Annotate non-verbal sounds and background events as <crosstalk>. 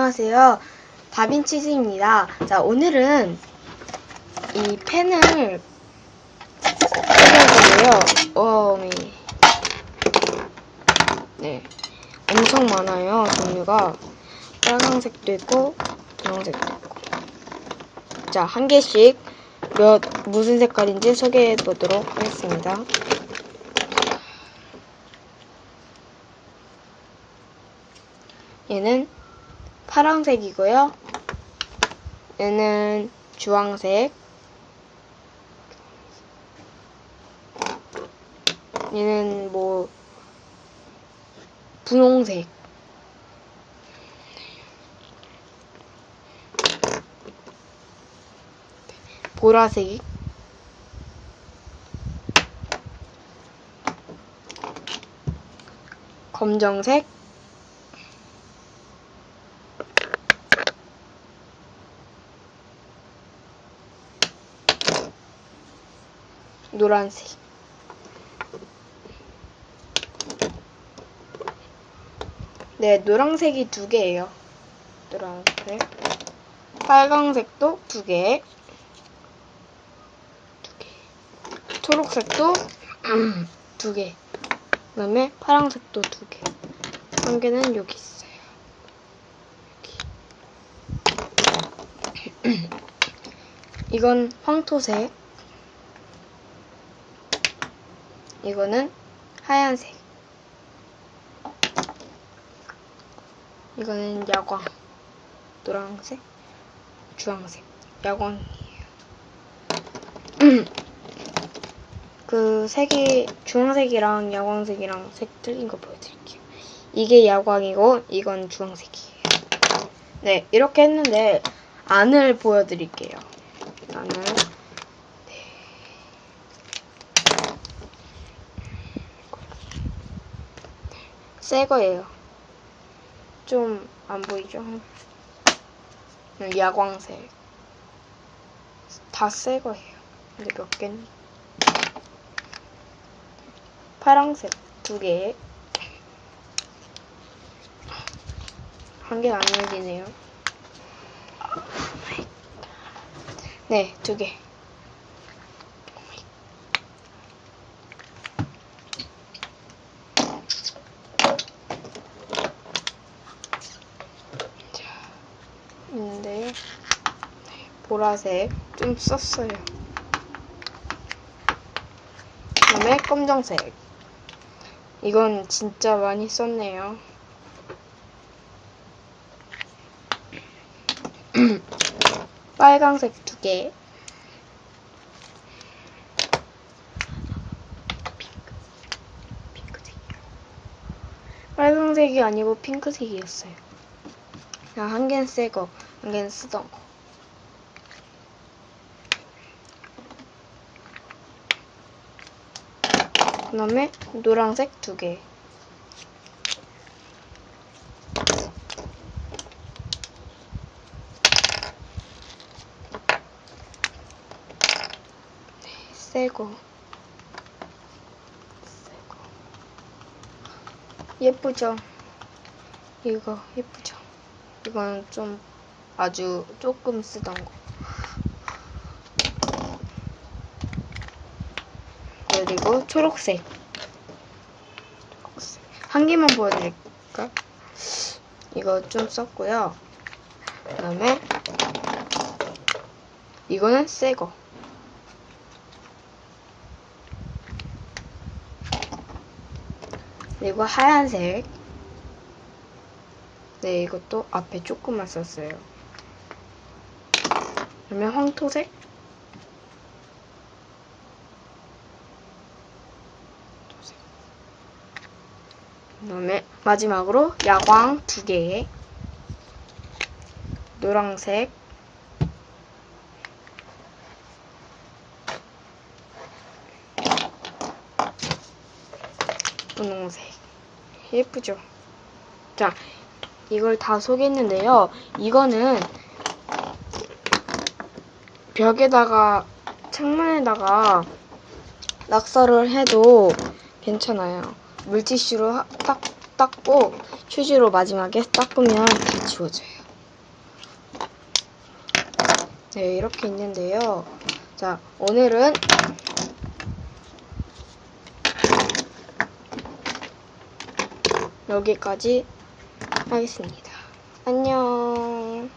안녕하세요. 다빈치즈입니다. 자, 오늘은 이 펜을 해볼 거고요. 어미. 네. 엄청 많아요, 종류가. 빨강색도 있고, 분홍색도 있고. 자, 한 개씩 몇, 무슨 색깔인지 소개해 보도록 하겠습니다. 얘는 파란색이고요. 얘는 주황색. 얘는 뭐 분홍색. 보라색. 검정색. 노란색. 네, 노란색이 두 개예요. 노란색. 빨강색도 두 개. 초록색도 두 개. 그 다음에 파란색도 두 개. 한 개는 여기 있어요. 여기. 이건 황토색. 이거는 하얀색. 이거는 야광. 노란색, 주황색. 야광이에요. <clears throat> 그 색이 주황색이랑 야광색이랑 색 틀린 거 보여드릴게요. 이게 야광이고 이건 주황색이에요. 네, 이렇게 했는데 안을 보여드릴게요. 안을. 새 거예요. 좀 안 보이죠? 음, 야광색. 다 새 거예요. 근데 몇 개는? 파랑색 두 개. 한 개는 안 열리네요. 네, 두 개. 있는데요. 네, 보라색 좀 썼어요. 그다음에 검정색. 이건 진짜 많이 썼네요. <clears throat> 빨강색 두 개. 빨강색이 아니고 핑크색이었어요. 그냥 한 개는 새 거, 한 개는 쓰던 거. 그 다음에 노란색 두 개. 네, 새 거. 새 거. 예쁘죠? 이거 예쁘죠? 이건 좀 아주 조금 쓰던 거. 그리고 초록색. 초록색. 한 개만 보여드릴까? 이거 좀 썼고요. 그 다음에 이거는 새 거. 그리고 하얀색. 네, 이것도 앞에 조금만 썼어요. 그러면 황토색? 그 다음에 마지막으로 야광 두 개, 노란색, 분홍색. 예쁘죠? 자 이걸 다 소개했는데요. 이거는 벽에다가 창문에다가 낙서를 해도 괜찮아요. 물티슈로 딱 닦고 휴지로 마지막에 닦으면 다 지워져요. 네 이렇게 있는데요. 자 오늘은 여기까지 하겠습니다. 안녕.